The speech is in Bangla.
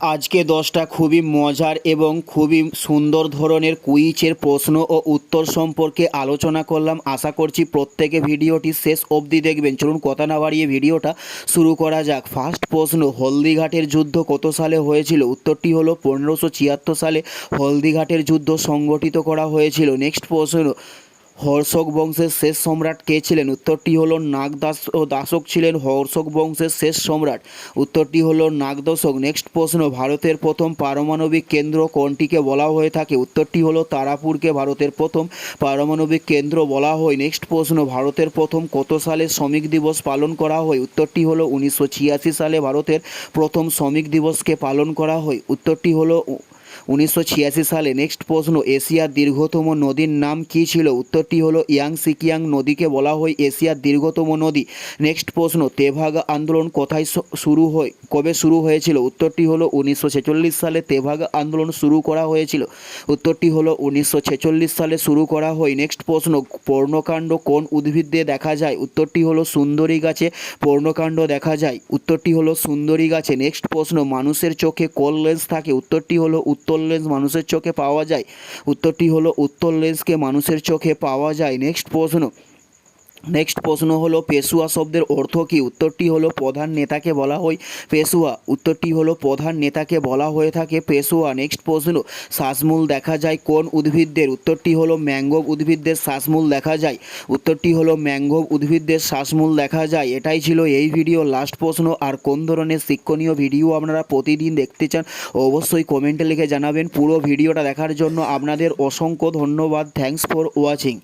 আজকে দশটা খুবই মজার এবং খুবই সুন্দর ধরনের কুইজের প্রশ্ন ও উত্তর সম্পর্কে আলোচনা করলাম। আশা করছি প্রত্যেকে ভিডিওটি শেষ অবধি দেখবেন। চলুন কথা না বাড়িয়ে ভিডিওটা শুরু করা যাক। ফার্স্ট প্রশ্ন, হলদিঘাটের যুদ্ধ কত সালে হয়েছিল? উত্তরটি হলো পনেরোশো সালে হলদিঘাটের যুদ্ধ সংগঠিত করা হয়েছিল। নেক্সট প্রশ্ন হর্ষক বংশের শেষ সম্রাট কে ছিলেন? উত্তরটি হলো নাগদাস ও দাসক ছিলেন হর্ষক বংশের শেষ সম্রাট। উত্তরটি হলো নাগদশক। নেক্সট প্রশ্ন, ভারতের প্রথম পারমাণবিক কেন্দ্র কোনটিকে বলা হয়ে থাকে? উত্তরটি হলো তারাপুরকে ভারতের প্রথম পারমাণবিক কেন্দ্র বলা হয়। নেক্সট প্রশ্ন, ভারতের প্রথম কত সালে শ্রমিক দিবস পালন করা হয়? উত্তরটি হলো উনিশশো ছিয়াশি সালে ভারতের প্রথম শ্রমিক দিবসকে পালন করা হয়। উত্তরটি হলো উনিশশো ছিয়াশি সালে নেক্সট প্রশ্ন, এশিয়ার দীর্ঘতম নদীর নাম কী ছিল? উত্তরটি হলো ইয়াং সিকিয়াং নদীকে বলা হয় এশিয়ার দীর্ঘতম নদী। নেক্সট প্রশ্ন, তেভাগা আন্দোলন কোথায় শুরু হয় কবে শুরু হয়েছিল? উত্তরটি হলো উনিশশো ছেচল্লিশ সালে তেভাগা আন্দোলন শুরু করা হয়েছিল। উত্তরটি হলো উনিশশো ছেচল্লিশ সালে শুরু করা হয়। নেক্সট প্রশ্ন, পর্ণকাণ্ড কোন উদ্ভিদে দেখা যায়? উত্তরটি হলো সুন্দরী গাছে পর্ণকাণ্ড দেখা যায়। উত্তরটি হলো সুন্দরী গাছে। নেক্সট প্রশ্ন, মানুষের চোখে কোন লেন্স থাকে? উত্তরটি হলো উত্তর লেন্স মানুষের চোখে পাওয়া যায়। উত্তরটি হলো, উত্তর লেন্সকে মানুষের চোখে পাওয়া যায়। নেক্সট প্রশ্ন। নেক্সট প্রশ্ন হলো, পেশুয়া শব্দের অর্থ কী? উত্তরটি হলো, প্রধান নেতাকে বলা হয় পেশুয়া। উত্তরটি হলো, প্রধান নেতাকে বলা হয়ে থাকে পেশুয়া। নেক্সট প্রশ্ন শ্বাসমূল দেখা যায় কোন উদ্ভিদদের? উত্তরটি হলো ম্যাঙ্গোভ উদ্ভিদদের শ্বাসমূল দেখা যায়। উত্তরটি হলো ম্যাঙ্গোভ উদ্ভিদদের শ্বাসমূল দেখা যায়। এটাই ছিল এই ভিডিও লাস্ট প্রশ্ন, আর কোন ধরনের শিক্ষণীয় ভিডিও আপনারা প্রতিদিন দেখতে চান? অবশ্যই কমেন্টে লিখে জানাবেন। পুরো ভিডিওটা দেখার জন্য আপনাদের অসংখ্য ধন্যবাদ। Thanks for watching